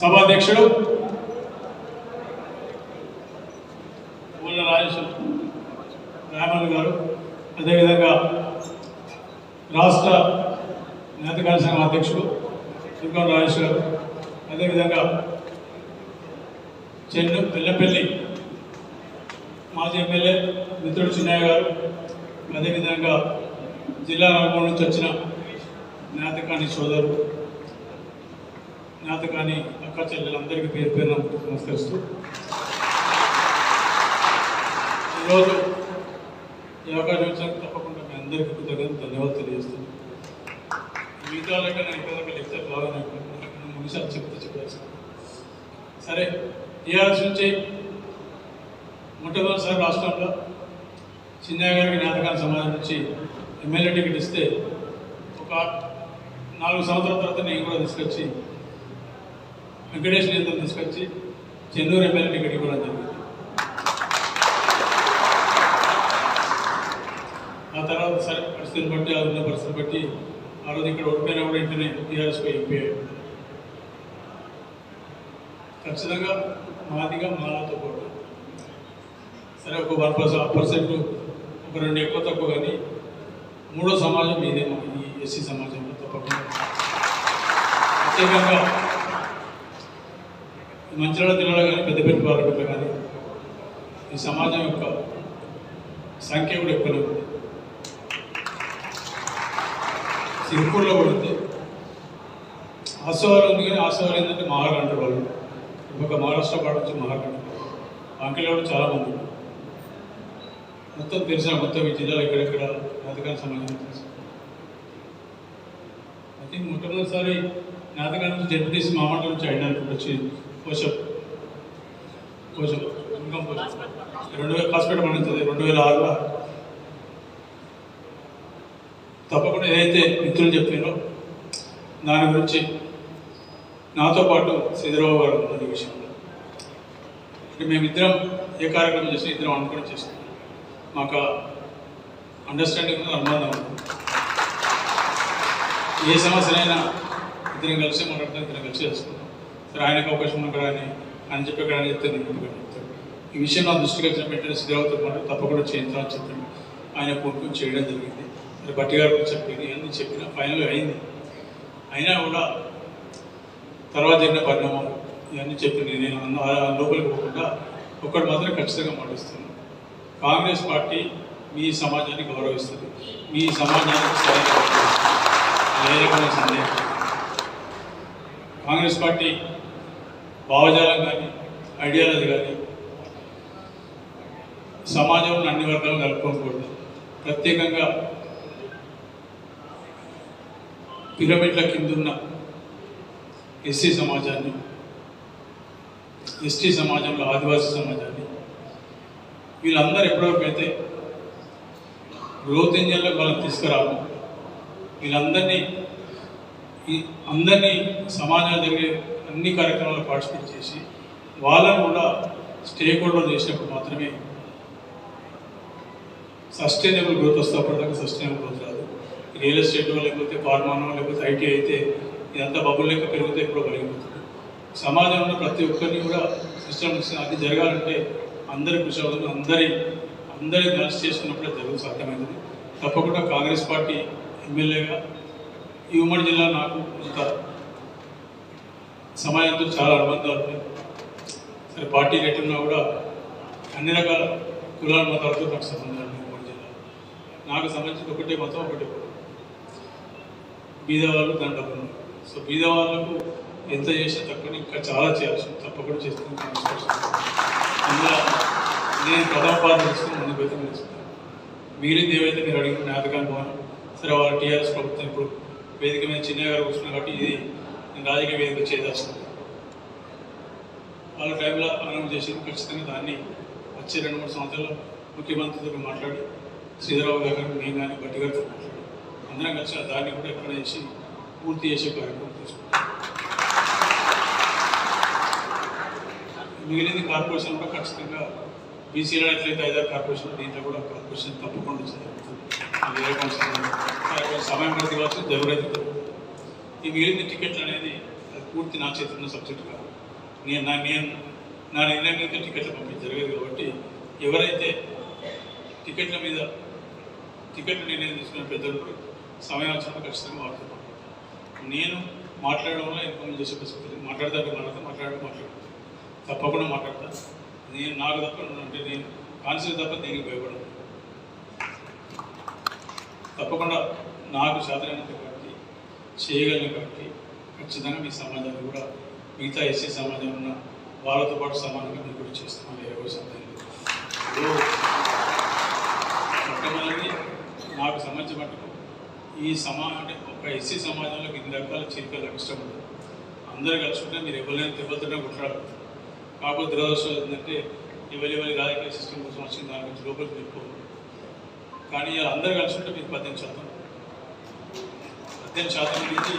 సభాధ్యక్షుడు ఊళ్ళ రాజేశ్వర రామన్ గారు. అదేవిధంగా రాష్ట్ర నేతకాల సంఘం అధ్యక్షుడు దుర్గం రాజేష్ గారు అదేవిధంగా చెన్ను పిల్లపల్లి మాజీ ఎమ్మెల్యే మిత్రుడు చిన్నయ్య గారు. అదేవిధంగా జిల్లా నలుమూల నుంచి వచ్చిన నేతకాని సోదరులు నాతకాని అక్క చెల్లెలందరికీ పేరు పేరు నమస్కరిస్తూ. ఈరోజు ఈ అవకాశం తప్పకుండా మీ అందరికీ కృతజ్ఞత ధన్యవాదాలు తెలియజేస్తున్నాను. మిగతా లెక్క నేను ఇక్కడ లెక్చర్ బాగా ముగిసాలు చెప్తే చెప్పేస్తాను సరే టీఆర్ఎస్ నుంచి మొట్టమొదటిసారి రాష్ట్రంలో చిన్నయ్య గారికి జ్ఞాతకాల సంబంధించి ఎమ్మెల్యే టికెట్ ఇస్తే ఒక నాలుగు సంవత్సరాల తర్వాత నేను కూడా తీసుకొచ్చి వెంకటేష్ నేతలు తీసుకొచ్చి చెన్నూరు ఎమ్మెల్యే టికెట్ ఇవ్వడం జరిగింది. ఆ తర్వాత సరే పరిస్థితిని బట్టి ఆ ఉన్న పరిస్థితిని బట్టి ఆ రోజు ఇక్కడ ఓడిపోయినా కూడా ఇంటనే టీఆర్ఎస్పై ఎంపీ ఖచ్చితంగా మాదిగా మాలతో పాటు సరే ఒక వన్ పర్సెంట్ పర్సెంట్ ఒక రెండు ఎక్కువ తక్కువ కానీ మూడో సమాజం ఇదే ఈ ఎస్సీ సమాజంలో తప్పకుండా. ప్రత్యేకంగా ఈ తినడం కానీ పెద్ద పెద్ద పార్లమెంట్లో కానీ ఈ సమాజం యొక్క సంఖ్య కూడా ఎక్కువ ఉంది. సిరిపూర్లో కూడా ఉంది. ఆశవాళ్ళు ఉంది కానీ ఆశవాళ్ళు ఏంటంటే మహారాష్ట్ర వాళ్ళు. ఒక మహారాష్ట్ర పాట వచ్చి మహారాష్ట్ర అంకెలో కూడా చాలామంది మొత్తం తెలిసిన మొత్తం ఈ జిల్లాలో ఎక్కడెక్కడ నాటకాల సమాజం తెలుసు. ఐ థింక్ మొట్టమొదటిసారి నాటకాల నుంచి జడ్పీటీసీ మామాట నుంచి అయినా వచ్చి కోశం కోశం ఇన్కమ్ కోశం రెండు వేల హాస్పిటల్ పండుతుంది రెండు వేల ఆరులో. తప్పకుండా ఏదైతే మిత్రులు చెప్పారో దాని గురించి నాతో పాటు సిద్ధరావు గారు ఉన్నది ఈ విషయంలో. అంటే మేమిద్దరం ఏ కార్యక్రమం చేస్తే ఇద్దరం అనుకుని చేస్తాం. మాకు అండర్స్టాండింగ్ అనుబంధం ఏ సమస్యనైనా ఇద్దరం కలిసి మాట్లాడతాం ఇద్దరం కలిసి చేసుకుంటాం సరే ఆయనకు అవకాశం ఉన్న కూడా ఆయన ఆయన చెప్పే కూడా చెప్తే నేను ఈ విషయం నా దృష్టికి వచ్చిన వెంటనే శ్రీరావుతో మాట తప్పకుండా చేయించాలని చెప్పండి ఆయన పూర్తి చేయడం జరిగింది. మరి బట్టి గారు కూడా చెప్పింది అని చెప్పిన ఫైనల్ అయింది. అయినా కూడా తర్వాత జరిగిన పరిణామాలు ఇవన్నీ చెప్పింది నేను అన్న- లోపలికి పోకుండా ఒక్కటి మాత్రం ఖచ్చితంగా మాటిస్తున్నాను కాంగ్రెస్ పార్టీ మీ సమాజాన్ని గౌరవిస్తుంది. మీ సమాజానికి సహాయం ఏ రకమైన సందేహం? కాంగ్రెస్ పార్టీ భావజాలం కానీ ఐడియాలజీ కానీ సమాజంలో అన్ని వర్గాలు కలుపుకోకూడదు. ప్రత్యేకంగా పిరమిడ్ల కిందున్న ఎస్సీ సమాజాన్ని ఎస్టీ సమాజంలో ఆదివాసీ సమాజాన్ని వీళ్ళందరూ ఎప్పటివరకైతే గ్రోత్ ఇంజన్లకు వాళ్ళని తీసుకురాము వీళ్ళందరినీ ఈ అందరినీ సమాజంలో జరిగే అన్ని కార్యక్రమాలు పార్టిసిపేట్ చేసి వాళ్ళని కూడా స్టేక్ హోల్డర్ చేసినప్పుడు మాత్రమే సస్టైనబుల్ గ్రోత్ వస్తే అప్పటిదాకా సస్టైనబుల్ గ్రోత్ రాదు. రియల్ ఎస్టేట్ లేకపోతే ఫార్మానో లేకపోతే ఐటీ అయితే ఇదంతా బబుల్ లెక్క పెరిగితే ఎప్పుడో కలిగిపోతుంది సమాజంలో ప్రతి ఒక్కరిని కూడా సిస్టమ్ అది జరగాలంటే అందరి కృషి అవుతుంది అందరి అందరి కలిసి చేసుకున్నప్పుడే జరుగుతుంది సాధ్యమైంది. తప్పకుండా కాంగ్రెస్ పార్టీ ఎమ్మెల్యేగా ఈ ఉమ్మడి జిల్లా నాకు కొంత సమాజంతో చాలా అనుబంధాలు ఉన్నాయి సరే పార్టీ ఉన్నా కూడా అన్ని రకాల కులాల మతాలతో నాకు సంబంధాలు ఉన్నాయి జిల్లా నాకు సంబంధించిన ఒకటే మతం ఒకటే బీదవాళ్ళు దాని డబ్బులు సో బీదవాళ్ళకు ఎంత చేసినా తక్కువ ఇంకా చాలా చేయాల్సి తప్పకుండా చేస్తుంది అందులో నేను ప్రథమ పాత్ర తీసుకుని ముందు పెద్ద తీసుకున్నాను మిగిలింది ఏవైతే మీరు అడిగిన జ్ఞాపకాలు సరే వాళ్ళ టీఆర్ఎస్ ప్రభుత్వం ఇప్పుడు వేదిక మీద చిన్నగా గారు కూర్చున్నారు కాబట్టి ఇది నేను రాజకీయ వేదిక చేదాల్సింది వాళ్ళ టైంలో అనౌన్స్ చేసింది ఖచ్చితంగా దాన్ని వచ్చే రెండు మూడు సంవత్సరాలు ముఖ్యమంత్రితో మాట్లాడి శ్రీధరరావు గారు నేను కానీ బట్టి గారితో మాట్లాడి అందరం కలిసి దాన్ని కూడా ఎక్కడ చేసి పూర్తి చేసే కార్యక్రమం తీసుకుంటాం. మిగిలింది కార్పొరేషన్ కూడా ఖచ్చితంగా బీసీలో ఎట్లయితే ఐదారు కార్పొరేషన్ దీంట్లో కూడా కార్పొరేషన్ తప్పకుండా జరుగుతుంది అది సమయం ప్రతి కావచ్చు జరుగుతుంది ఈ మిగిలిన టికెట్లు అనేది అది పూర్తి నా చేతిలో ఉన్న సబ్జెక్ట్ కాదు. నేను నా నేను నా నిర్ణయం మీద టికెట్లు పంపించ జరగదు కాబట్టి ఎవరైతే టికెట్ల మీద టికెట్లు నిర్ణయం తీసుకున్న పెద్దలు సమయం వచ్చినప్పుడు ఖచ్చితంగా వాడుతూ నేను మాట్లాడడం వల్ల చేసే పరిస్థితి లేదు. మాట్లాడతా మాట్లాడడం మాట్లాడతాను తప్పకుండా మాట్లాడతాను నేను నాకు తప్ప అంటే నేను కాన్సిల్ తప్ప దేనికి భయపడను. తప్పకుండా నాకు శాతం చేయగలను కాబట్టి ఖచ్చితంగా మీ సమాజాన్ని కూడా మిగతా ఎస్సీ సమాజంలో ఉన్న వాళ్ళతో పాటు సమానంగా మీరు కూడా చేస్తున్నాను ఏ రోజు మొట్టమొదటి నాకు సంబంధించిన మటుకు ఈ సమా అంటే ఒక ఎస్సీ సమాజంలో ఇన్ని రకాల చీలికలు కష్టం ఇష్టం ఉండదు అందరూ కలుసుకుంటే మీరు ఎవరైనా దెబ్బతోనే కొట్లాడదు కాకపోతే దురదృష్టం ఏంటంటే ఎవరి ఎవరి రాజకీయ సిస్టమ్ కోసం వచ్చిన దాని గురించి లోపలికి వెళ్ళిపోదు కానీ అందరూ కలుసుకుంటే మీకు పద్దెనిమిది శాతం పద్దెనిమిది శాతం నుంచి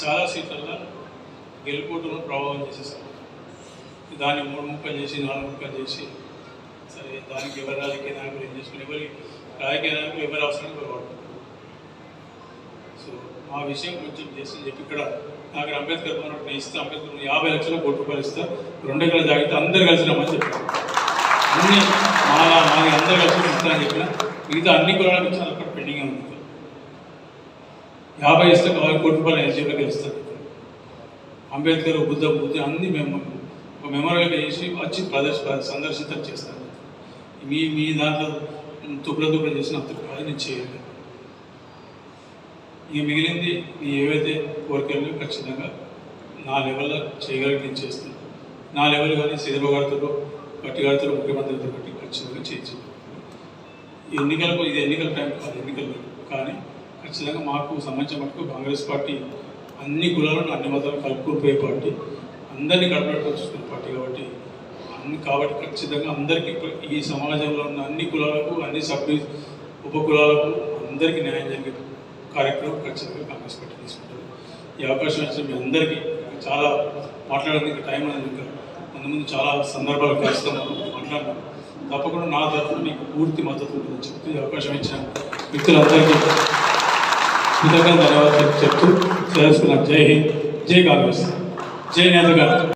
చాలా సీట్లలో గెలుపోటును ప్రభావం చేసేసారు. దాన్ని మూడు ముక్కలు చేసి నాలుగు ముక్కలు చేసి సరే దానికి ఎవరి రాజకీయ నాయకులు ఏం చేసుకుని ఎవరి రాజకీయ నాయకులు ఎవరి అవసరానికి ఎవరు సో మా విషయం కొంచెం చేసి చెప్పి ఇక్కడ నాకు అంబేద్కర్ భవన్ ఒకటి ఇస్తే అంబేద్కర్ యాభై లక్షల కోటి రూపాయలు ఇస్తా రెండు ఎకరాలు తాగితే అందరు కలిసి రమ్మని చెప్పారు. అన్ని మా మాది అందరు కలిసి ఇస్తారని చెప్పిన మిగతా అన్ని కులాలకు ఇచ్చిన అక్కడ పెండింగ్ ఉంది. యాభై ఇస్తే యాభై కోటి రూపాయలు ఎలిజిబుల్ వేస్తారు అంబేద్కర్ బుద్ధ బుద్ధి అన్ని మేము ఒక మెమోరియల్గా చేసి వచ్చి ప్రదర్శ సందర్శితం చేస్తాను మీ మీ దాంట్లో తుప్పుల తుప్పులు చేసిన అంత కాదు నేను చేయలేదు. ఇక మిగిలింది మీ ఏవైతే కోరికలు ఖచ్చితంగా నా లెవెల్లో చేయగలిగి నేను చేస్తాను. నా లెవెల్ కానీ శ్రీధర గారితో గట్టి ముఖ్యమంత్రితో బట్టి ఖచ్చితంగా చేయించాను ఎన్నికలకు ఇది ఎన్నికల టైం కాదు ఎన్నికలు కానీ ఖచ్చితంగా మాకు సంబంధించిన మటుకు కాంగ్రెస్ పార్టీ అన్ని కులాలను అన్ని మతాలను కలుపుకుపోయే పోయే పార్టీ అందరినీ కడపడానికి చూసుకునే పార్టీ కాబట్టి అన్ని కాబట్టి ఖచ్చితంగా అందరికీ ఈ సమాజంలో ఉన్న అన్ని కులాలకు అన్ని సభ్యు ఉప కులాలకు అందరికీ న్యాయం జరిగే కార్యక్రమం ఖచ్చితంగా కాంగ్రెస్ పార్టీ తీసుకుంటుంది. ఈ అవకాశం వచ్చిన మీ అందరికీ చాలా మాట్లాడడానికి టైం అనేది ఇంకా ముందు ముందు చాలా సందర్భాలు కలుస్తున్నాను. మాట్లాడడం తప్పకుండా నా తరఫున మీకు పూర్తి మద్దతు ఉంటుందని చెప్తూ ఈ అవకాశం ఇచ్చిన వ్యక్తులందరికీ కృతజ్ఞత చెప్తూ తెలుసుకున్నాను జై హింద్ జై కాంగ్రెస్ జై నేత గారు